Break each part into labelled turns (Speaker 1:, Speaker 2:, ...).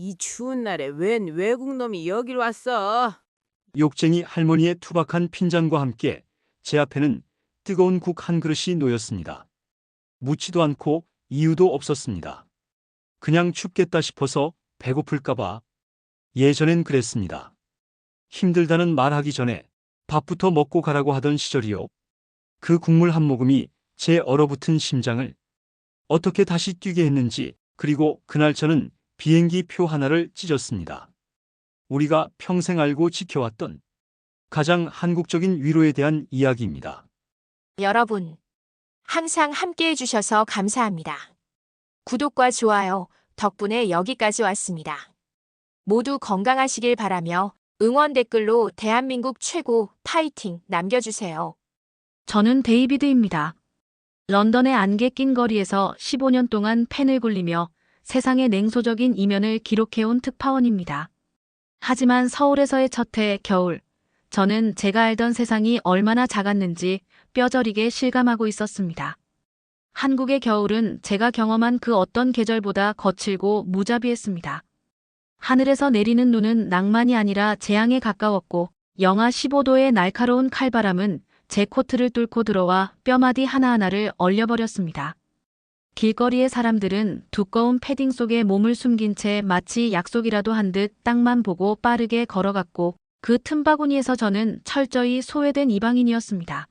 Speaker 1: 이 추운 날에 웬 외국 놈이 여길 왔어?
Speaker 2: 욕쟁이 할머니의 투박한 핀잔과 함께 제 앞에는 뜨거운 국 한 그릇이 놓였습니다. 묻지도 않고 이유도 없었습니다. 그냥 춥겠다 싶어서 배고플까봐 예전엔 그랬습니다. 힘들다는 말하기 전에 밥부터 먹고 가라고 하던 시절이요. 그 국물 한 모금이 제 얼어붙은 심장을 어떻게 다시 뛰게 했는지 그리고 그날 저는 비행기 표 하나를 찢었습니다. 우리가 평생 알고 지켜왔던 가장 한국적인 위로에 대한 이야기입니다.
Speaker 3: 여러분, 항상 함께 해 주셔서 감사합니다. 구독과 좋아요 덕분에 여기까지 왔습니다. 모두 건강하시길 바라며 응원 댓글로 대한민국 최고 파이팅 남겨주세요.
Speaker 4: 저는 데이비드입니다. 런던의 안개 낀 거리에서 15년 동안 펜을 굴리며 세상의 냉소적인 이면을 기록해온 특파원입니다. 하지만 서울에서의 첫해 겨울, 저는 제가 알던 세상이 얼마나 작았는지 뼈저리게 실감하고 있었습니다. 한국의 겨울은 제가 경험한 그 어떤 계절보다 거칠고 무자비했습니다. 하늘에서 내리는 눈은 낭만이 아니라 재앙에 가까웠고 영하 15도의 날카로운 칼바람은 제 코트를 뚫고 들어와 뼈마디 하나하나를 얼려버렸습니다. 길거리의 사람들은 두꺼운 패딩 속에 몸을 숨긴 채 마치 약속이라도 한 듯 땅만 보고 빠르게 걸어갔고 그 틈바구니에서 저는 철저히 소외된 이방인이었습니다.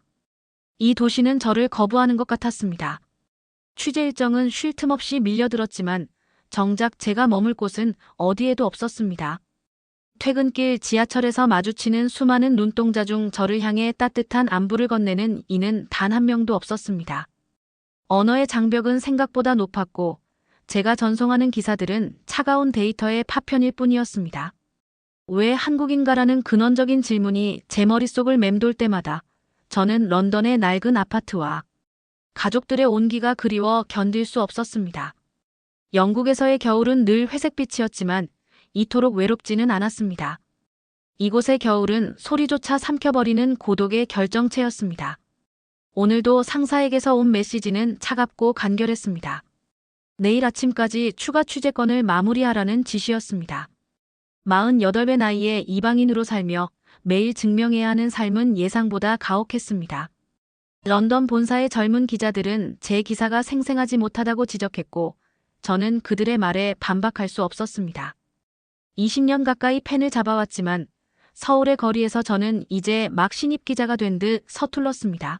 Speaker 4: 이 도시는 저를 거부하는 것 같았습니다. 취재 일정은 쉴 틈 없이 밀려들었지만 정작 제가 머물 곳은 어디에도 없었습니다. 퇴근길 지하철에서 마주치는 수많은 눈동자 중 저를 향해 따뜻한 안부를 건네는 이는 단 한 명도 없었습니다. 언어의 장벽은 생각보다 높았고 제가 전송하는 기사들은 차가운 데이터의 파편일 뿐이었습니다. 왜 한국인가라는 근원적인 질문이 제 머릿속을 맴돌 때마다 저는 런던의 낡은 아파트와 가족들의 온기가 그리워 견딜 수 없었습니다. 영국에서의 겨울은 늘 회색빛이었지만 이토록 외롭지는 않았습니다. 이곳의 겨울은 소리조차 삼켜버리는 고독의 결정체였습니다. 오늘도 상사에게서 온 메시지는 차갑고 간결했습니다. 내일 아침까지 추가 취재권을 마무리하라는 지시였습니다. 48배 나이에 이방인으로 살며 매일 증명해야 하는 삶은 예상보다 가혹했습니다. 런던 본사의 젊은 기자들은 제 기사가 생생하지 못하다고 지적했고 저는 그들의 말에 반박할 수 없었습니다. 20년 가까이 펜을 잡아왔지만 서울의 거리에서 저는 이제 막 신입 기자가 된 듯 서툴렀습니다.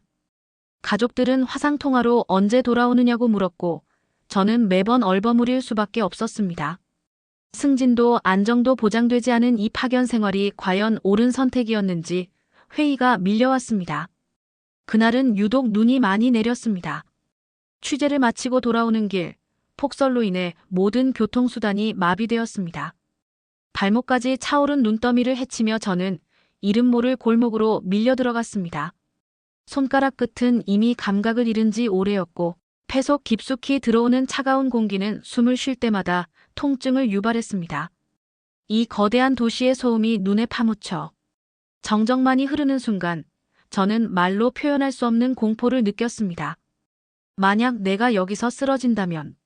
Speaker 4: 가족들은 화상통화로 언제 돌아오느냐고 물었고 저는 매번 얼버무릴 수밖에 없었습니다. 승진도 안정도 보장되지 않은 이 파견 생활이 과연 옳은 선택이었는지 회의가 밀려왔습니다. 그날은 유독 눈이 많이 내렸습니다. 취재를 마치고 돌아오는 길, 폭설로 인해 모든 교통수단이 마비되었습니다. 발목까지 차오른 눈더미를 헤치며 저는 이름 모를 골목으로 밀려 들어갔습니다. 손가락 끝은 이미 감각을 잃은 지 오래였고 폐속 깊숙이 들어오는 차가운 공기는 숨을 쉴 때마다 통증을 유발했습니다. 이 거대한 도시의 소음이 눈에 파묻혀 정적만이 흐르는 순간 저는 말로 표현할 수 없는 공포를 느꼈습니다. 만약 내가 여기서 쓰러진다면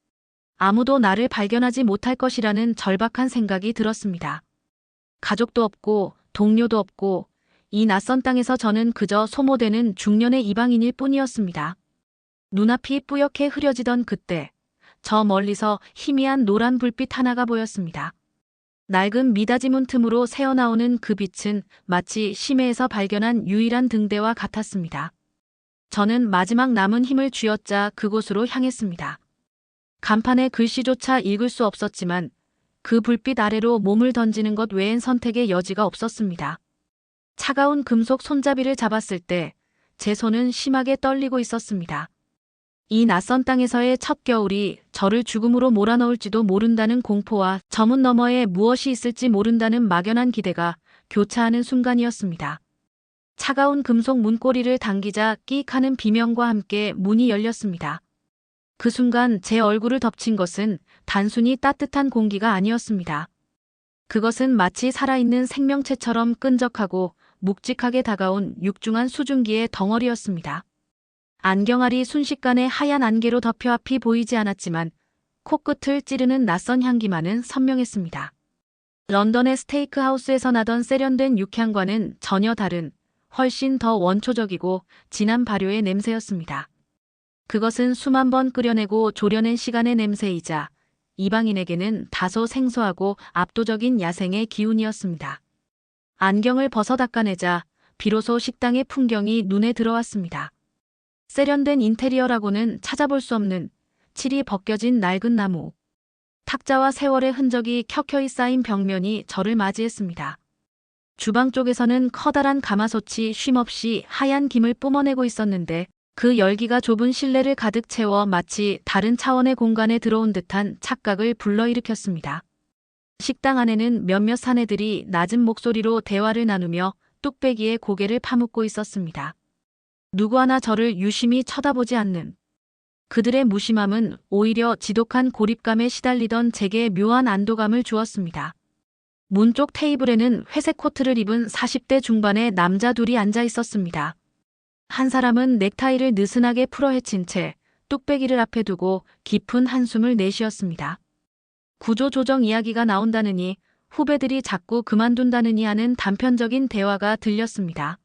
Speaker 4: 아무도 나를 발견하지 못할 것이라는 절박한 생각이 들었습니다. 가족도 없고 동료도 없고 이 낯선 땅에서 저는 그저 소모되는 중년의 이방인일 뿐이었습니다. 눈앞이 뿌옇게 흐려지던 그때 저 멀리서 희미한 노란 불빛 하나가 보였습니다. 낡은 미닫이문 틈으로 새어나오는 그 빛은 마치 심해에서 발견한 유일한 등대와 같았습니다. 저는 마지막 남은 힘을 쥐어짜 그곳으로 향했습니다. 간판의 글씨조차 읽을 수 없었지만 그 불빛 아래로 몸을 던지는 것 외엔 선택의 여지가 없었습니다. 차가운 금속 손잡이를 잡았을 때 제 손은 심하게 떨리고 있었습니다. 이 낯선 땅에서의 첫 겨울이 저를 죽음으로 몰아넣을지도 모른다는 공포와 저문 너머에 무엇이 있을지 모른다는 막연한 기대가 교차하는 순간이었습니다. 차가운 금속 문고리를 당기자 끼익 하는 비명과 함께 문이 열렸습니다. 그 순간 제 얼굴을 덮친 것은 단순히 따뜻한 공기가 아니었습니다. 그것은 마치 살아있는 생명체처럼 끈적하고 묵직하게 다가온 육중한 수증기의 덩어리였습니다. 안경알이 순식간에 하얀 안개로 덮여 앞이 보이지 않았지만 코끝을 찌르는 낯선 향기만은 선명했습니다. 런던의 스테이크 하우스에서 나던 세련된 육향과는 전혀 다른 훨씬 더 원초적이고 진한 발효의 냄새였습니다. 그것은 수만 번 끓여내고 졸여낸 시간의 냄새이자 이방인에게는 다소 생소하고 압도적인 야생의 기운이었습니다. 안경을 벗어 닦아내자 비로소 식당의 풍경이 눈에 들어왔습니다. 세련된 인테리어라고는 찾아볼 수 없는 칠이 벗겨진 낡은 나무. 탁자와 세월의 흔적이 켜켜이 쌓인 벽면이 저를 맞이했습니다. 주방 쪽에서는 커다란 가마솥이 쉼없이 하얀 김을 뿜어내고 있었는데 그 열기가 좁은 실내를 가득 채워 마치 다른 차원의 공간에 들어온 듯한 착각을 불러일으켰습니다. 식당 안에는 몇몇 사내들이 낮은 목소리로 대화를 나누며 뚝배기에 고개를 파묻고 있었습니다. 누구 하나 저를 유심히 쳐다보지 않는 그들의 무심함은 오히려 지독한 고립감에 시달리던 제게 묘한 안도감을 주었습니다. 문 쪽 테이블에는 회색 코트를 입은 40대 중반의 남자 둘이 앉아 있었습니다. 한 사람은 넥타이를 느슨하게 풀어 헤친 채 뚝배기를 앞에 두고 깊은 한숨을 내쉬었습니다. 구조조정 이야기가 나온다느니 후배들이 자꾸 그만둔다느니 하는 단편적인 대화가 들렸습니다.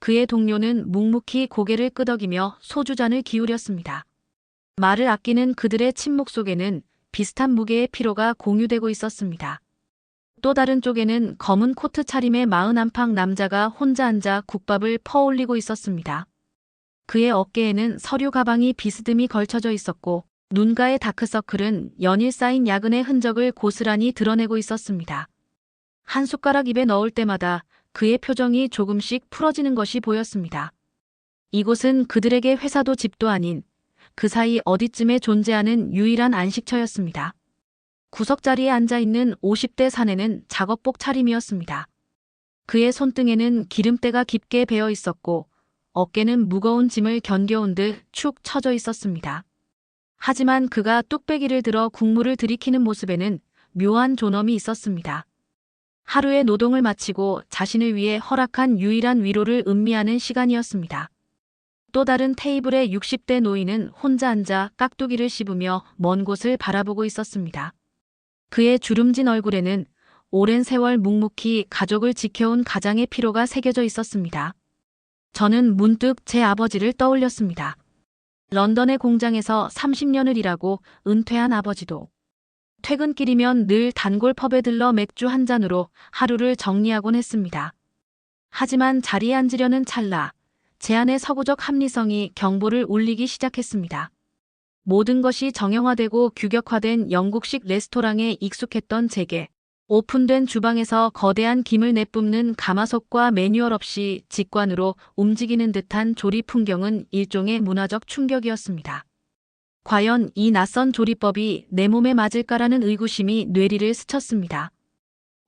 Speaker 4: 그의 동료는 묵묵히 고개를 끄덕이며 소주잔을 기울였습니다. 말을 아끼는 그들의 침묵 속에는 비슷한 무게의 피로가 공유되고 있었습니다. 또 다른 쪽에는 검은 코트 차림의 마흔 안팎 남자가 혼자 앉아 국밥을 퍼올리고 있었습니다. 그의 어깨에는 서류 가방이 비스듬히 걸쳐져 있었고 눈가의 다크서클은 연일 쌓인 야근의 흔적을 고스란히 드러내고 있었습니다. 한 숟가락 입에 넣을 때마다 그의 표정이 조금씩 풀어지는 것이 보였습니다. 이곳은 그들에게 회사도 집도 아닌 그 사이 어디쯤에 존재하는 유일한 안식처였습니다. 구석자리에 앉아 있는 50대 사내는 작업복 차림이었습니다. 그의 손등에는 기름때가 깊게 배어 있었고 어깨는 무거운 짐을 견뎌온 듯 축 처져 있었습니다. 하지만 그가 뚝배기를 들어 국물을 들이키는 모습에는 묘한 존엄이 있었습니다. 하루의 노동을 마치고 자신을 위해 허락한 유일한 위로를 음미하는 시간이었습니다. 또 다른 테이블의 60대 노인은 혼자 앉아 깍두기를 씹으며 먼 곳을 바라보고 있었습니다. 그의 주름진 얼굴에는 오랜 세월 묵묵히 가족을 지켜온 가장의 피로가 새겨져 있었습니다. 저는 문득 제 아버지를 떠올렸습니다. 런던의 공장에서 30년을 일하고 은퇴한 아버지도 퇴근길이면 늘 단골 펍에 들러 맥주 한 잔으로 하루를 정리하곤 했습니다. 하지만 자리에 앉으려는 찰나 제 안의 서구적 합리성이 경보를 울리기 시작했습니다. 모든 것이 정형화되고 규격화된 영국식 레스토랑에 익숙했던 제게 오픈된 주방에서 거대한 김을 내뿜는 가마솥과 매뉴얼 없이 직관으로 움직이는 듯한 조리 풍경은 일종의 문화적 충격이었습니다. 과연 이 낯선 조리법이 내 몸에 맞을까라는 의구심이 뇌리를 스쳤습니다.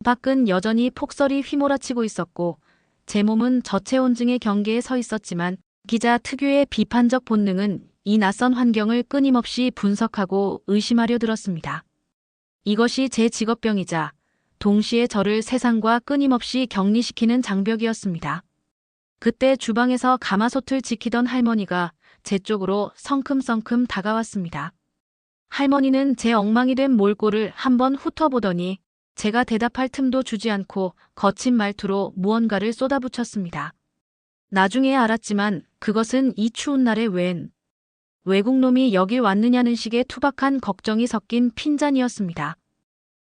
Speaker 4: 밖은 여전히 폭설이 휘몰아치고 있었고 제 몸은 저체온증의 경계에 서 있었지만 기자 특유의 비판적 본능은 이 낯선 환경을 끊임없이 분석하고 의심하려 들었습니다. 이것이 제 직업병이자 동시에 저를 세상과 끊임없이 격리시키는 장벽이었습니다. 그때 주방에서 가마솥을 지키던 할머니가 제 쪽으로 성큼성큼 다가왔습니다. 할머니는 제 엉망이 된 몰골을 한번 훑어보더니 제가 대답할 틈도 주지 않고 거친 말투로 무언가를 쏟아붙였습니다. 나중에 알았지만 그것은 이 추운 날에 웬 외국놈이 여길 왔느냐는 식의 투박한 걱정이 섞인 핀잔이었습니다.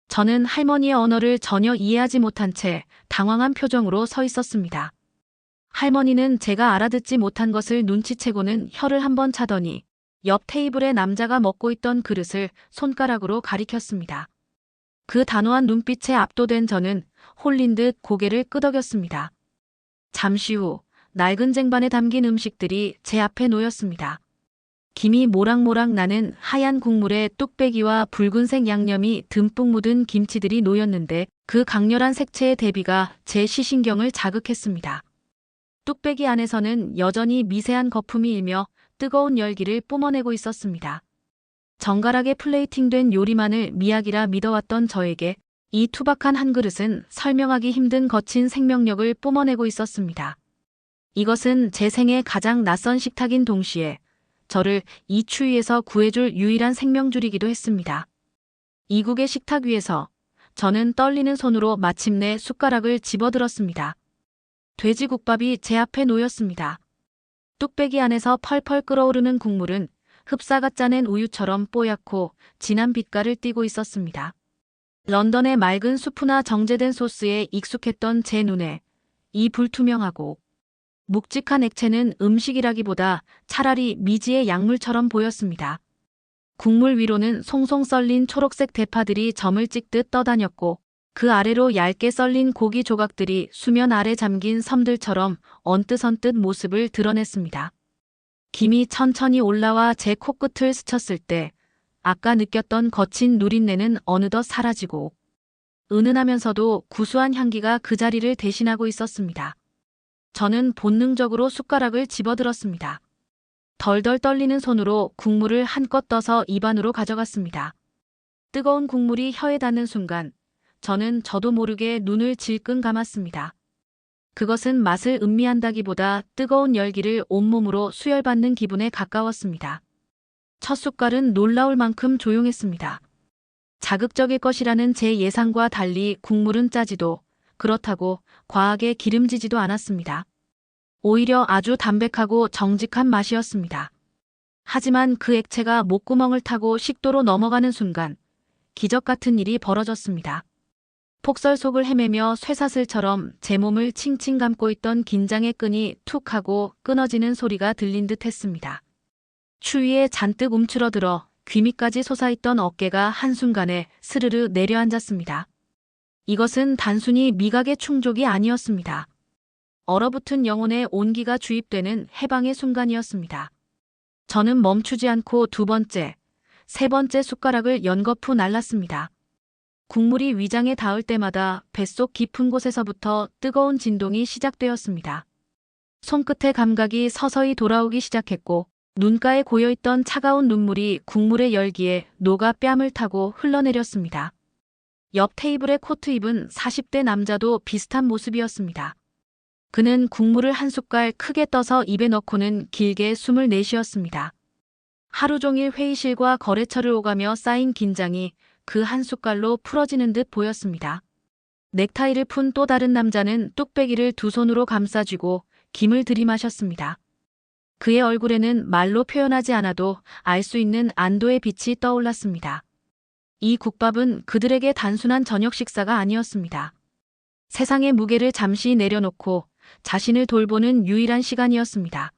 Speaker 4: 저는 할머니의 언어를 전혀 이해하지 못한 채 당황한 표정으로 서 있었습니다. 할머니는 제가 알아듣지 못한 것을 눈치채고는 혀를 한번 차더니 옆 테이블에 남자가 먹고 있던 그릇을 손가락으로 가리켰습니다. 그 단호한 눈빛에 압도된 저는 홀린 듯 고개를 끄덕였습니다. 잠시 후 낡은 쟁반에 담긴 음식들이 제 앞에 놓였습니다. 김이 모락모락 나는 하얀 국물에 뚝배기와 붉은색 양념이 듬뿍 묻은 김치들이 놓였는데 그 강렬한 색채의 대비가 제 시신경을 자극했습니다. 뚝배기 안에서는 여전히 미세한 거품이 일며 뜨거운 열기를 뿜어내고 있었습니다. 정갈하게 플레이팅된 요리만을 미학이라 믿어왔던 저에게 이 투박한 한 그릇은 설명하기 힘든 거친 생명력을 뿜어내고 있었습니다. 이것은 제 생애 가장 낯선 식탁인 동시에 저를 이 추위에서 구해줄 유일한 생명줄이기도 했습니다. 이국의 식탁 위에서 저는 떨리는 손으로 마침내 숟가락을 집어들었습니다. 돼지국밥이 제 앞에 놓였습니다. 뚝배기 안에서 펄펄 끓어오르는 국물은 흡사가 짜낸 우유처럼 뽀얗고 진한 빛깔을 띠고 있었습니다. 런던의 맑은 수프나 정제된 소스에 익숙했던 제 눈에 이 불투명하고 묵직한 액체는 음식이라기보다 차라리 미지의 약물처럼 보였습니다. 국물 위로는 송송 썰린 초록색 대파들이 점을 찍듯 떠다녔고 그 아래로 얇게 썰린 고기 조각들이 수면 아래 잠긴 섬들처럼 언뜻언뜻 모습을 드러냈습니다. 김이 천천히 올라와 제 코끝을 스쳤을 때 아까 느꼈던 거친 누린내는 어느덧 사라지고 은은하면서도 구수한 향기가 그 자리를 대신하고 있었습니다. 저는 본능적으로 숟가락을 집어들었습니다. 덜덜 떨리는 손으로 국물을 한껏 떠서 입안으로 가져갔습니다. 뜨거운 국물이 혀에 닿는 순간 저는 저도 모르게 눈을 질끈 감았습니다. 그것은 맛을 음미한다기보다 뜨거운 열기를 온몸으로 수혈받는 기분에 가까웠습니다. 첫 숟갈은 놀라울 만큼 조용했습니다. 자극적일 것이라는 제 예상과 달리 국물은 짜지도 그렇다고 과하게 기름지지도 않았습니다. 오히려 아주 담백하고 정직한 맛이었습니다. 하지만 그 액체가 목구멍을 타고 식도로 넘어가는 순간 기적 같은 일이 벌어졌습니다. 폭설 속을 헤매며 쇠사슬처럼 제 몸을 칭칭 감고 있던 긴장의 끈이 툭 하고 끊어지는 소리가 들린 듯 했습니다. 추위에 잔뜩 움츠러들어 귀 밑까지 솟아있던 어깨가 한순간에 스르르 내려앉았습니다. 이것은 단순히 미각의 충족이 아니었습니다. 얼어붙은 영혼에 온기가 주입되는 해방의 순간이었습니다. 저는 멈추지 않고 두 번째, 세 번째 숟가락을 연거푸 날랐습니다. 국물이 위장에 닿을 때마다 뱃속 깊은 곳에서부터 뜨거운 진동이 시작되었습니다. 손끝의 감각이 서서히 돌아오기 시작했고 눈가에 고여있던 차가운 눈물이 국물의 열기에 녹아 뺨을 타고 흘러내렸습니다. 옆 테이블의 코트 입은 40대 남자도 비슷한 모습이었습니다. 그는 국물을 한 숟갈 크게 떠서 입에 넣고는 길게 숨을 내쉬었습니다. 하루 종일 회의실과 거래처를 오가며 쌓인 긴장이 그 한 숟갈로 풀어지는 듯 보였습니다. 넥타이를 푼 또 다른 남자는 뚝배기를 두 손으로 감싸쥐고 김을 들이마셨습니다. 그의 얼굴에는 말로 표현하지 않아도 알 수 있는 안도의 빛이 떠올랐습니다. 이 국밥은 그들에게 단순한 저녁 식사가 아니었습니다. 세상의 무게를 잠시 내려놓고 자신을 돌보는 유일한 시간이었습니다.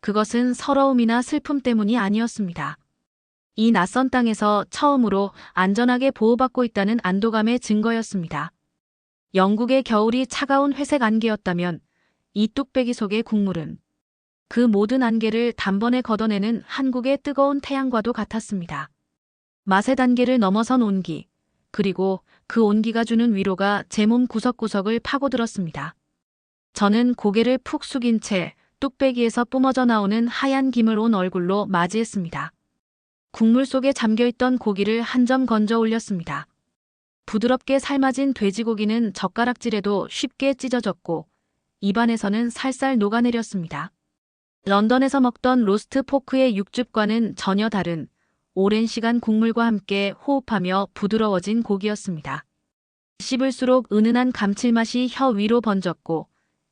Speaker 4: 그것은 서러움이나 슬픔 때문이 아니었습니다. 이 낯선 땅에서 처음으로 안전하게 보호받고 있다는 안도감의 증거였습니다. 영국의 겨울이 차가운 회색 안개였다면 이 뚝배기 속의 국물은 그 모든 안개를 단번에 걷어내는 한국의 뜨거운 태양과도 같았습니다. 맛의 단계를 넘어선 온기, 그리고 그 온기가 주는 위로가 제 몸 구석구석을 파고들었습니다. 저는 고개를 푹 숙인 채 뚝배기에서 뿜어져 나오는 하얀 김을 온 얼굴로 맞이했습니다. 국물 속에 잠겨있던 고기를 한 점 건져 올렸습니다. 부드럽게 삶아진 돼지고기는 젓가락질에도 쉽게 찢어졌고 입안에서는 살살 녹아내렸습니다. 런던에서 먹던 로스트 포크의 육즙과는 전혀 다른 오랜 시간 국물과 함께 호흡하며 부드러워진 고기였습니다. 씹을수록 은은한 감칠맛이 혀 위로 번졌고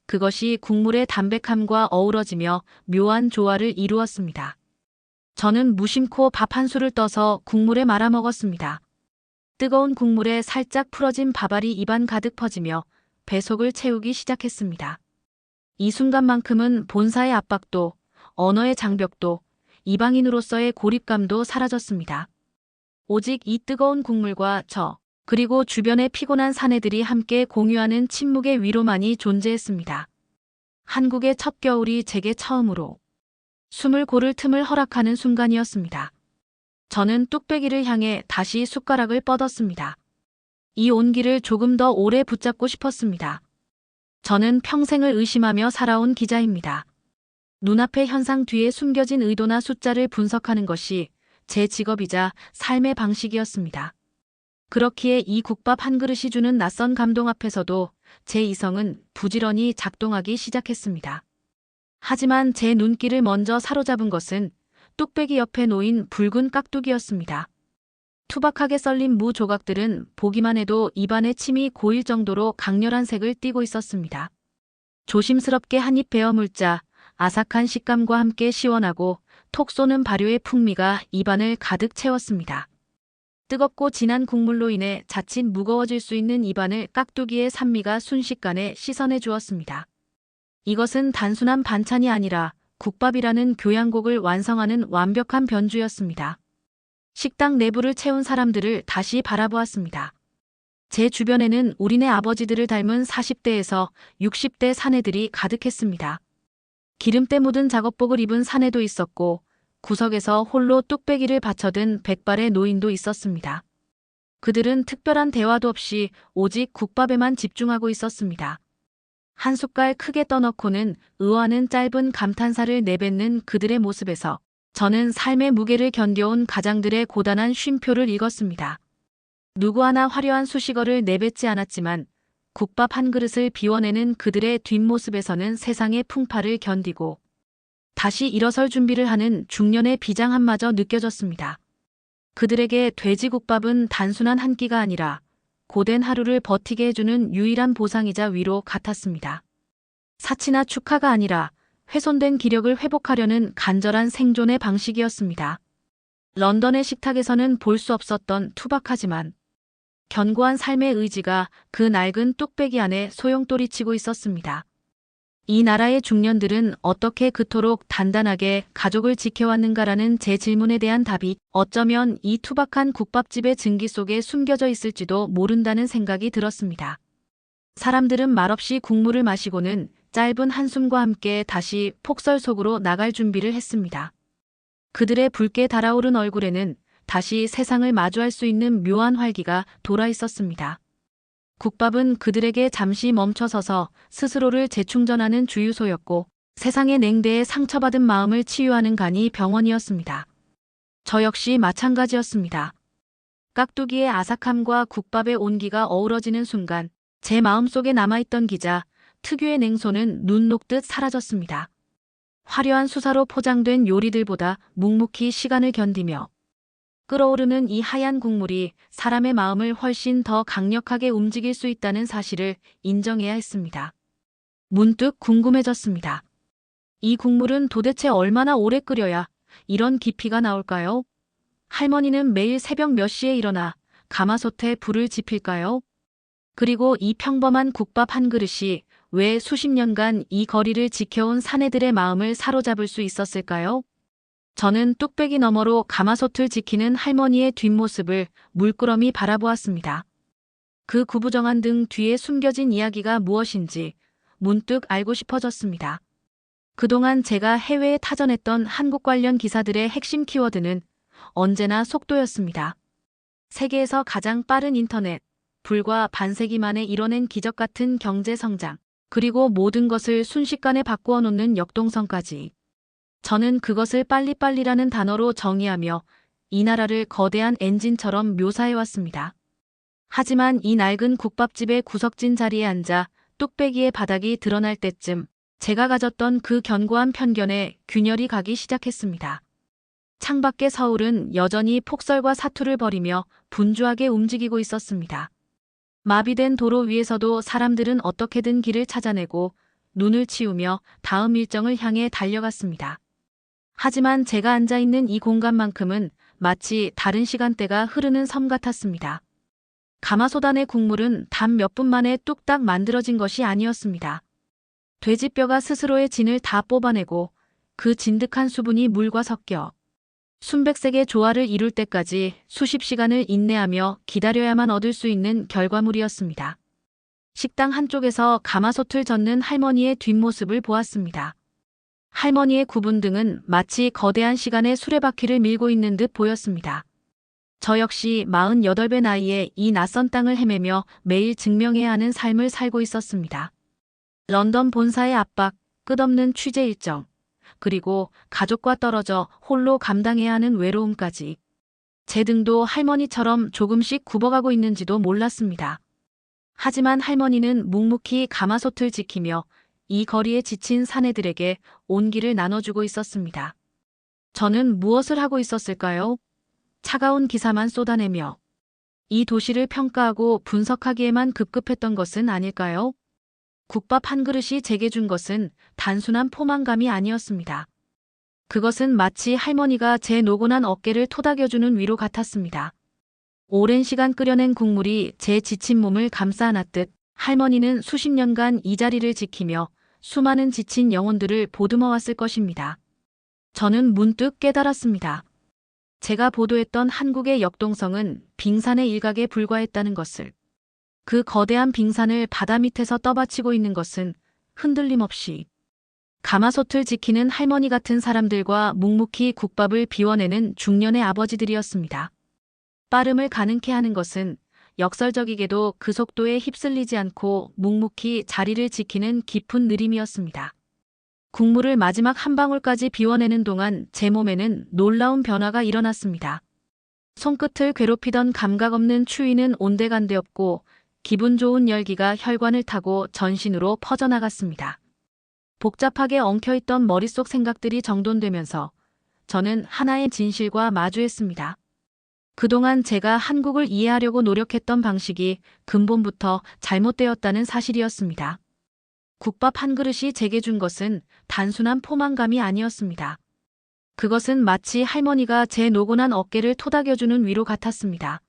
Speaker 4: 그것이 국물의 담백함과 어우러지며 묘한 조화를 이루었습니다. 저는 무심코 밥한 술을 떠서 국물에 말아 먹었습니다. 뜨거운 국물에 살짝 풀어진 밥알이 입안 가득 퍼지며 배속을 채우기 시작했습니다. 이 순간만큼은 본사의 압박도, 언어의 장벽도, 이방인으로서의 고립감도 사라졌습니다. 오직 이 뜨거운 국물과 저, 그리고 주변의 피곤한 사내들이 함께 공유하는 침묵의 위로만이 존재했습니다. 한국의 첫 겨울이 제게 처음으로 숨을 고를 틈을 허락하는 순간이었습니다. 저는 뚝배기를 향해 다시 숟가락을 뻗었습니다. 이 온기를 조금 더 오래 붙잡고 싶었습니다. 저는 평생을 의심하며 살아온 기자입니다. 눈앞의 현상 뒤에 숨겨진 의도나 숫자를 분석하는 것이 제 직업이자 삶의 방식이었습니다. 그렇기에 이 국밥 한 그릇이 주는 낯선 감동 앞에서도 제 이성은 부지런히 작동하기 시작했습니다. 하지만 제 눈길을 먼저 사로잡은 것은 뚝배기 옆에 놓인 붉은 깍두기였습니다. 투박하게 썰린 무 조각들은 보기만 해도 입안에 침이 고일 정도로 강렬한 색을 띠고 있었습니다. 조심스럽게 한 입 베어 물자 아삭한 식감과 함께 시원하고 톡 쏘는 발효의 풍미가 입안을 가득 채웠습니다. 뜨겁고 진한 국물로 인해 자칫 무거워질 수 있는 입안을 깍두기의 산미가 순식간에 씻어내 주었습니다. 이것은 단순한 반찬이 아니라 국밥이라는 교양곡을 완성하는 완벽한 변주였습니다. 식당 내부를 채운 사람들을 다시 바라보았습니다. 제 주변에는 우리네 아버지들을 닮은 40대에서 60대 사내들이 가득했습니다. 기름때 묻은 작업복을 입은 사내도 있었고 구석에서 홀로 뚝배기를 받쳐든 백발의 노인도 있었습니다. 그들은 특별한 대화도 없이 오직 국밥에만 집중하고 있었습니다. 한 숟갈 크게 떠넣고는 의아하는 짧은 감탄사를 내뱉는 그들의 모습에서 저는 삶의 무게를 견뎌온 가장들의 고단한 쉼표를 읽었습니다. 누구 하나 화려한 수식어를 내뱉지 않았지만 국밥 한 그릇을 비워내는 그들의 뒷모습에서는 세상의 풍파를 견디고 다시 일어설 준비를 하는 중년의 비장함마저 느껴졌습니다. 그들에게 돼지국밥은 단순한 한 끼가 아니라 고된 하루를 버티게 해주는 유일한 보상이자 위로 같았습니다. 사치나 축하가 아니라 훼손된 기력을 회복하려는 간절한 생존의 방식이었습니다. 런던의 식탁에서는 볼 수 없었던 투박하지만 견고한 삶의 의지가 그 낡은 뚝배기 안에 소용돌이치고 있었습니다. 이 나라의 중년들은 어떻게 그토록 단단하게 가족을 지켜왔는가라는 제 질문에 대한 답이 어쩌면 이 투박한 국밥집의 증기 속에 숨겨져 있을지도 모른다는 생각이 들었습니다. 사람들은 말없이 국물을 마시고는 짧은 한숨과 함께 다시 폭설 속으로 나갈 준비를 했습니다. 그들의 붉게 달아오른 얼굴에는 다시 세상을 마주할 수 있는 묘한 활기가 돌아 있었습니다. 국밥은 그들에게 잠시 멈춰서서 스스로를 재충전하는 주유소였고 세상의 냉대에 상처받은 마음을 치유하는 간이 병원이었습니다. 저 역시 마찬가지였습니다. 깍두기의 아삭함과 국밥의 온기가 어우러지는 순간 제 마음속에 남아있던 기자, 특유의 냉소는 눈 녹듯 사라졌습니다. 화려한 수사로 포장된 요리들보다 묵묵히 시간을 견디며 끓어오르는 이 하얀 국물이 사람의 마음을 훨씬 더 강력하게 움직일 수 있다는 사실을 인정해야 했습니다. 문득 궁금해졌습니다. 이 국물은 도대체 얼마나 오래 끓여야 이런 깊이가 나올까요? 할머니는 매일 새벽 몇 시에 일어나 가마솥에 불을 지필까요? 그리고 이 평범한 국밥 한 그릇이 왜 수십 년간 이 거리를 지켜온 사내들의 마음을 사로잡을 수 있었을까요? 저는 뚝배기 너머로 가마솥을 지키는 할머니의 뒷모습을 물끄러미 바라보았습니다. 그 구부정한 등 뒤에 숨겨진 이야기가 무엇인지 문득 알고 싶어졌습니다. 그동안 제가 해외에 타전했던 한국 관련 기사들의 핵심 키워드는 언제나 속도였습니다. 세계에서 가장 빠른 인터넷, 불과 반세기 만에 이뤄낸 기적 같은 경제 성장, 그리고 모든 것을 순식간에 바꾸어 놓는 역동성까지. 저는 그것을 빨리빨리라는 단어로 정의하며 이 나라를 거대한 엔진처럼 묘사해왔습니다. 하지만 이 낡은 국밥집의 구석진 자리에 앉아 뚝배기의 바닥이 드러날 때쯤 제가 가졌던 그 견고한 편견에 균열이 가기 시작했습니다. 창밖의 서울은 여전히 폭설과 사투를 벌이며 분주하게 움직이고 있었습니다. 마비된 도로 위에서도 사람들은 어떻게든 길을 찾아내고 눈을 치우며 다음 일정을 향해 달려갔습니다. 하지만 제가 앉아 있는 이 공간만큼은 마치 다른 시간대가 흐르는 섬 같았습니다. 가마솥 안의 국물은 단 몇 분 만에 뚝딱 만들어진 것이 아니었습니다. 돼지뼈가 스스로의 진을 다 뽑아내고 그 진득한 수분이 물과 섞여 순백색의 조화를 이룰 때까지 수십 시간을 인내하며 기다려야만 얻을 수 있는 결과물이었습니다. 식당 한쪽에서 가마솥을 젓는 할머니의 뒷모습을 보았습니다. 할머니의 구분 등은 마치 거대한 시간의 수레바퀴를 밀고 있는 듯 보였습니다. 저 역시 48배 나이에 이 낯선 땅을 헤매며 매일 증명해야 하는 삶을 살고 있었습니다. 런던 본사의 압박, 끝없는 취재 일정, 그리고 가족과 떨어져 홀로 감당해야 하는 외로움까지. 제 등도 할머니처럼 조금씩 굽어가고 있는지도 몰랐습니다. 하지만 할머니는 묵묵히 가마솥을 지키며 이 거리에 지친 사내들에게 온기를 나눠주고 있었습니다. 저는 무엇을 하고 있었을까요? 차가운 기사만 쏟아내며 이 도시를 평가하고 분석하기에만 급급했던 것은 아닐까요? 국밥 한 그릇이 제게 준 것은 단순한 포만감이 아니었습니다. 그것은 마치 할머니가 제 노곤한 어깨를 토닥여주는 위로 같았습니다. 오랜 시간 끓여낸 국물이 제 지친 몸을 감싸 안았듯 할머니는 수십 년간 이 자리를 지키며 수많은 지친 영혼들을 보듬어 왔을 것입니다. 저는 문득 깨달았습니다. 제가 보도했던 한국의 역동성은 빙산의 일각에 불과했다는 것을. 그 거대한 빙산을 바다 밑에서 떠받치고 있는 것은 흔들림 없이 가마솥을 지키는 할머니 같은 사람들과 묵묵히 국밥을 비워내는 중년의 아버지들이었습니다. 빠름을 가능케 하는 것은 역설적이게도 그 속도에 휩쓸리지 않고 묵묵히 자리를 지키는 깊은 느림이었습니다. 국물을 마지막 한 방울까지 비워내는 동안 제 몸에는 놀라운 변화가 일어났습니다. 손끝을 괴롭히던 감각 없는 추위는 온데간데없고 기분 좋은 열기가 혈관을 타고 전신으로 퍼져나갔습니다. 복잡하게 엉켜있던 머릿속 생각들이 정돈되면서 저는 하나의 진실과 마주했습니다. 그동안 제가 한국을 이해하려고 노력했던 방식이 근본부터 잘못되었다는 사실이었습니다. 국밥 한 그릇이 제게 준 것은 단순한 포만감이 아니었습니다. 그것은 마치 할머니가 제 노곤한 어깨를 토닥여주는 위로 같았습니다.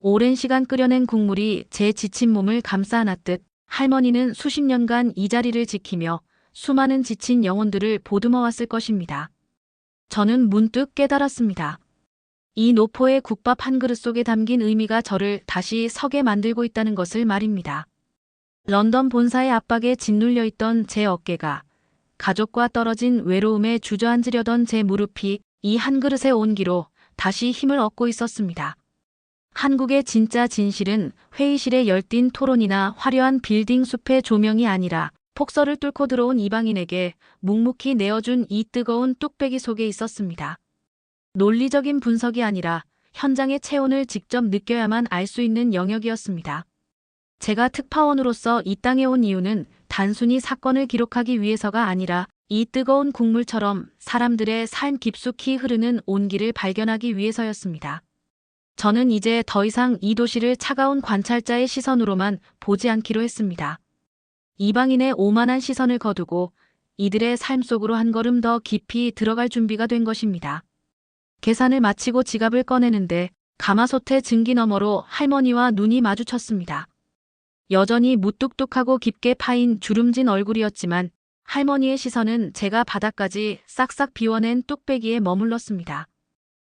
Speaker 4: 오랜 시간 끓여낸 국물이 제 지친 몸을 감싸 안았듯 할머니는 수십 년간 이 자리를 지키며 수많은 지친 영혼들을 보듬어 왔을 것입니다. 저는 문득 깨달았습니다. 이 노포의 국밥 한 그릇 속에 담긴 의미가 저를 다시 서게 만들고 있다는 것을 말입니다. 런던 본사의 압박에 짓눌려 있던 제 어깨가 가족과 떨어진 외로움에 주저앉으려던 제 무릎이 이 한 그릇의 온기로 다시 힘을 얻고 있었습니다. 한국의 진짜 진실은 회의실의 열띤 토론이나 화려한 빌딩 숲의 조명이 아니라 폭설을 뚫고 들어온 이방인에게 묵묵히 내어준 이 뜨거운 뚝배기 속에 있었습니다. 논리적인 분석이 아니라 현장의 체온을 직접 느껴야만 알 수 있는 영역이었습니다. 제가 특파원으로서 이 땅에 온 이유는 단순히 사건을 기록하기 위해서가 아니라 이 뜨거운 국물처럼 사람들의 삶 깊숙이 흐르는 온기를 발견하기 위해서였습니다. 저는 이제 더 이상 이 도시를 차가운 관찰자의 시선으로만 보지 않기로 했습니다. 이방인의 오만한 시선을 거두고 이들의 삶 속으로 한 걸음 더 깊이 들어갈 준비가 된 것입니다. 계산을 마치고 지갑을 꺼내는데 가마솥의 증기 너머로 할머니와 눈이 마주쳤습니다. 여전히 무뚝뚝하고 깊게 파인 주름진 얼굴이었지만 할머니의 시선은 제가 바닥까지 싹싹 비워낸 뚝배기에 머물렀습니다.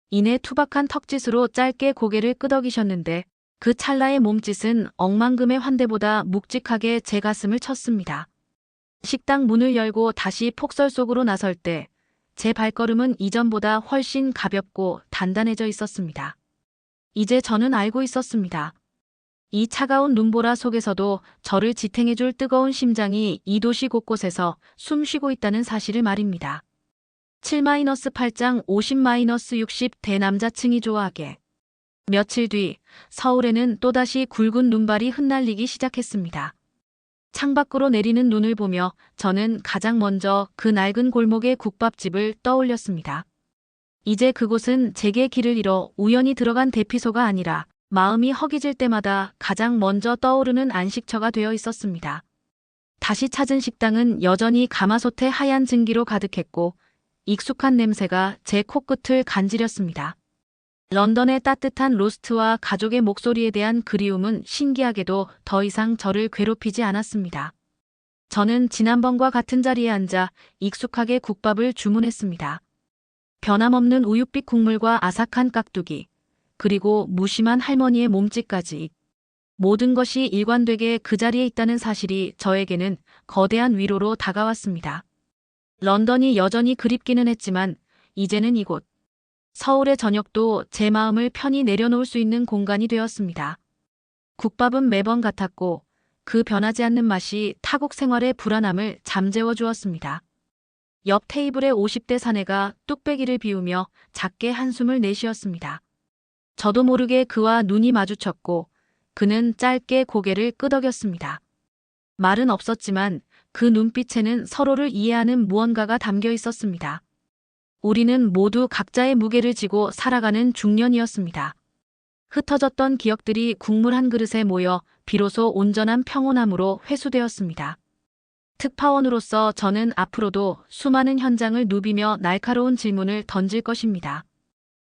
Speaker 4: 이내 투박한 턱짓으로 짧게 고개를 끄덕이셨는데 그 찰나의 몸짓은 억만금의 환대보다 묵직하게 제 가슴을 쳤습니다. 식당 문을 열고 다시 폭설 속으로 나설 때 제 발걸음은 이전보다 훨씬 가볍고 단단해져 있었습니다. 이제 저는 알고 있었습니다. 이 차가운 눈보라 속에서도 저를 지탱해줄 뜨거운 심장이 이 도시 곳곳에서 숨 쉬고 있다는 사실을 말입니다. 7-8장 50-60 대남자층이 좋아하게. 며칠 뒤 서울에는 또다시 굵은 눈발이 흩날리기 시작했습니다. 창밖으로 내리는 눈을 보며 저는 가장 먼저 그 낡은 골목의 국밥집을 떠올렸습니다. 이제 그곳은 제게 길을 잃어 우연히 들어간 대피소가 아니라 마음이 허기질 때마다 가장 먼저 떠오르는 안식처가 되어 있었습니다. 다시 찾은 식당은 여전히 가마솥의 하얀 증기로 가득했고 익숙한 냄새가 제 코끝을 간지렸습니다. 런던의 따뜻한 로스트와 가족의 목소리에 대한 그리움은 신기하게도 더 이상 저를 괴롭히지 않았습니다. 저는 지난번과 같은 자리에 앉아 익숙하게 국밥을 주문했습니다. 변함없는 우윳빛 국물과 아삭한 깍두기, 그리고 무심한 할머니의 몸짓까지. 모든 것이 일관되게 그 자리에 있다는 사실이 저에게는 거대한 위로로 다가왔습니다. 런던이 여전히 그립기는 했지만 이제는 이곳 서울의 저녁도 제 마음을 편히 내려놓을 수 있는 공간이 되었습니다. 국밥은 매번 같았고 그 변하지 않는 맛이 타국 생활의 불안함을 잠재워 주었습니다. 옆 테이블의 50대 사내가 뚝배기를 비우며 작게 한숨을 내쉬었습니다. 저도 모르게 그와 눈이 마주쳤고 그는 짧게 고개를 끄덕였습니다. 말은 없었지만 그 눈빛에는 서로를 이해하는 무언가가 담겨 있었습니다. 우리는 모두 각자의 무게를 지고 살아가는 중년이었습니다. 흩어졌던 기억들이 국물 한 그릇에 모여 비로소 온전한 평온함으로 회수되었습니다. 특파원으로서 저는 앞으로도 수많은 현장을 누비며 날카로운 질문을 던질 것입니다.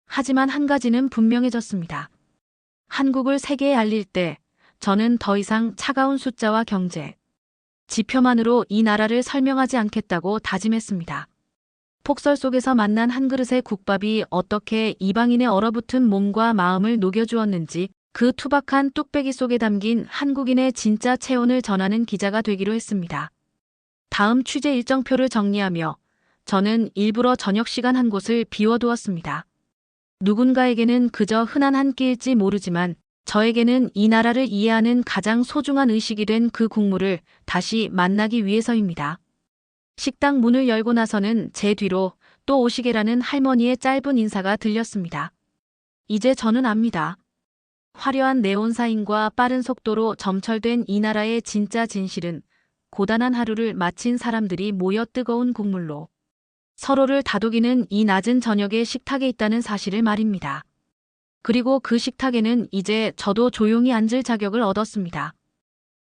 Speaker 4: 하지만 한 가지는 분명해졌습니다. 한국을 세계에 알릴 때 저는 더 이상 차가운 숫자와 경제, 지표만으로 이 나라를 설명하지 않겠다고 다짐했습니다. 폭설 속에서 만난 한 그릇의 국밥이 어떻게 이방인의 얼어붙은 몸과 마음을 녹여주었는지 그 투박한 뚝배기 속에 담긴 한국인의 진짜 체온을 전하는 기자가 되기로 했습니다. 다음 취재 일정표를 정리하며 저는 일부러 저녁 시간 한 곳을 비워두었습니다. 누군가에게는 그저 흔한 한 끼일지 모르지만 저에게는 이 나라를 이해하는 가장 소중한 의식이 된 그 국물을 다시 만나기 위해서입니다. 식당 문을 열고 나서는 제 뒤로 또 오시게라는 할머니의 짧은 인사가 들렸습니다. 이제 저는 압니다. 화려한 네온사인과 빠른 속도로 점철된 이 나라의 진짜 진실은 고단한 하루를 마친 사람들이 모여 뜨거운 국물로 서로를 다독이는 이 낮은 저녁의 식탁에 있다는 사실을 말입니다. 그리고 그 식탁에는 이제 저도 조용히 앉을 자격을 얻었습니다.